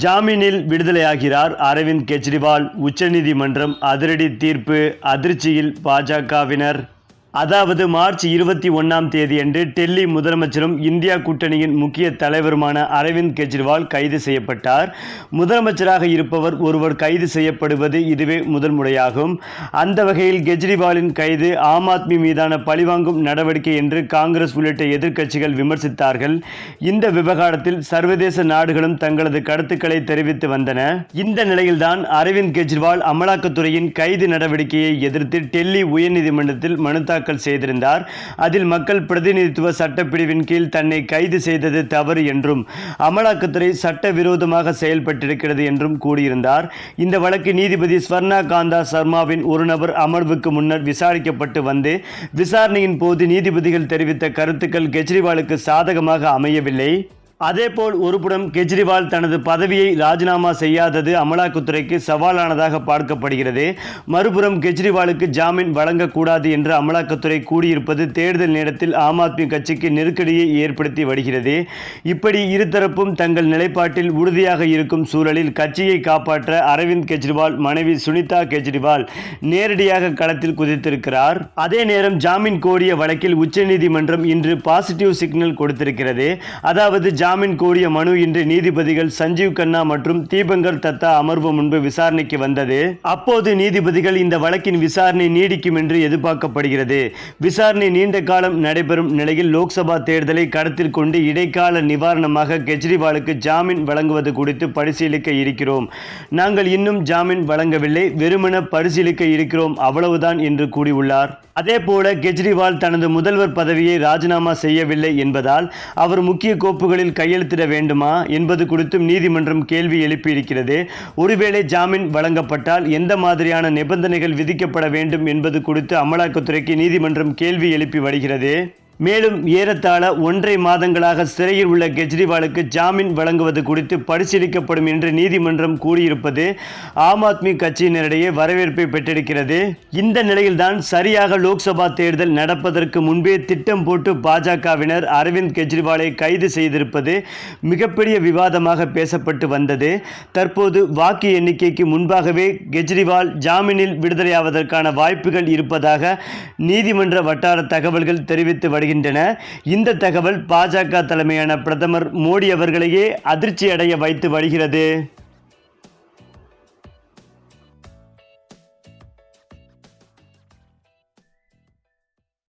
ஜாமீனில் விடுதலையாகிறார் அரவிந்த் கெஜ்ரிவால் உச்சநீதிமன்றம் அதிரடி தீர்ப்பு அதிர்ச்சியில் பாஜகவினர். அதாவது மார்ச் இருபத்தி ஒன்றாம் தேதியன்று டெல்லி முதலமைச்சரும் இந்தியா கூட்டணியின் முக்கிய தலைவருமான அரவிந்த் கெஜ்ரிவால் கைது செய்யப்பட்டார். முதலமைச்சராக இருப்பவர் ஒருவர் கைது செய்யப்படுவது இதுவே முதல் முறையாகும். அந்த வகையில் கெஜ்ரிவாலின் கைது ஆம் ஆத்மி மீதான பழிவாங்கும் நடவடிக்கை என்று காங்கிரஸ் உள்ளிட்ட எதிர்க்கட்சிகள் விமர்சித்தார்கள். இந்த விவகாரத்தில் சர்வதேச நாடுகளும் தங்களது கருத்துக்களை தெரிவித்து வந்தன. இந்த நிலையில்தான் அரவிந்த் கெஜ்ரிவால் அமலாக்கத்துறையின் கைது நடவடிக்கையை எதிர்த்து டெல்லி உயர்நீதிமன்றத்தில் மனு தாக்கல் செய்திருந்தார். அதில் மக்கள் பிரதிநிதித்துவ சட்டப்பிரிவின் கீழ் தன்னை கைது செய்தது தவறு என்றும் அமலாக்கத்துறை சட்டவிரோதமாக செயல்பட்டிருக்கிறது என்றும் கூறியிருந்தார். இந்த வழக்கு நீதிபதி ஸ்வர்ணா காந்தா சர்மாவின் ஒரு நபர் அமர்வுக்கு முன்னர் விசாரிக்கப்பட்டு வந்து விசாரணையின் போது நீதிபதிகள் தெரிவித்த கருத்துக்கள் கெஜ்ரிவாலுக்கு சாதகமாக அமையவில்லை. அதேபோல் ஒருபுறம் கெஜ்ரிவால் தனது பதவியை ராஜினாமா செய்யாதது அமலாக்கத்துறைக்கு சவாலானதாக பார்க்கப்படுகிறது. மறுபுறம் கெஜ்ரிவாலுக்கு ஜாமீன் வழங்கக்கூடாது என்று அமலாக்கத்துறை கூடியிருப்பது தேர்தல் நேரத்தில் ஆம் ஆத்மி கட்சிக்கு நெருக்கடியை ஏற்படுத்தி வருகிறது. இப்படி இருதரப்பும் தங்கள் நிலைப்பாட்டில் உறுதியாக இருக்கும் சூழலில் கட்சியை காப்பாற்ற அரவிந்த் கெஜ்ரிவால் மனைவி சுனிதா கெஜ்ரிவால் நேரடியாக களத்தில் குதித்திருக்கிறார். அதே நேரம் ஜாமீன் கோரிய வழக்கில் உச்சநீதிமன்றம் இன்று பாசிட்டிவ் சிக்னல் கொடுத்திருக்கிறது. அதாவது ஜாமீன் ஜாமீன் கோரிய மனு இன்று நீதிபதிகள் சஞ்சீவ் கண்ணா மற்றும் தீபங்கர் தத்தா அமர்வு முன்பு விசாரணைக்கு வந்தது. அப்போது நீதிபதிகள் இந்த வழக்கின் விசாரணை நீடிக்கும் என்று எதிர்பார்க்கப்படுகிறது. விசாரணை நீண்ட காலம் நடைபெறும் நிலையில் லோக்சபா தேர்தலை கருத்தில் கொண்டு இடைக்கால நிவாரணமாக கெஜ்ரிவாலுக்கு ஜாமீன் வழங்குவது குறித்து பரிசீலிக்க இருக்கிறோம். நாங்கள் இன்னும் ஜாமீன் வழங்கவில்லை. வெறுமன பரிசீலிக்க இருக்கிறோம். அவ்வளவுதான் என்று கூறியுள்ளார். அதேபோல கெஜ்ரிவால் தனது முதல்வர் பதவியை ராஜினாமா செய்யவில்லை என்பதால் அவர் முக்கிய கோப்புகளில் கையெழுத்திட வேண்டுமா? என்பது குறித்தும் நீதிமன்றம் கேள்வி எழுப்பியிருக்கிறது. ஒருவேளை ஜாமீன் வழங்கப்பட்டால் எந்த மாதிரியான நிபந்தனைகள் விதிக்கப்பட வேண்டும் என்பது குறித்து அமலாக்கத்துறைக்கு நீதிமன்றம் கேள்வி எழுப்பி வருகிறது. மேலும் ஏறத்தாழ ஒன்றை மாதங்களாக சிறையில் உள்ள கெஜ்ரிவாலுக்கு ஜாமீன் வழங்குவது குறித்து பரிசீலிக்கப்படும் என்று நீதிமன்றம் கூறியிருப்பது ஆம் ஆத்மி கட்சியினரிடையே வரவேற்பை பெற்றிருக்கிறது. இந்த நிலையில்தான் சரியாக லோக்சபா தேர்தல் நடப்பதற்கு முன்பே திட்டம் போட்டு பாஜகவினர் அரவிந்த் கெஜ்ரிவாலை கைது செய்திருப்பது மிகப்பெரிய விவாதமாக பேசப்பட்டு வந்தது. தற்போது வாக்கு எண்ணிக்கைக்கு முன்பாகவே கெஜ்ரிவால் ஜாமீனில் விடுதலையாவதற்கான வாய்ப்புகள் இருப்பதாக நீதிமன்ற வட்டார தகவல்கள் தெரிவித்து வருகிறது வருகின்றன. இந்த தகவல் பாஜக தலைமையான பிரதமர் மோடி அவர்களையே அதிர்ச்சி அடைய வைத்து வருகிறது.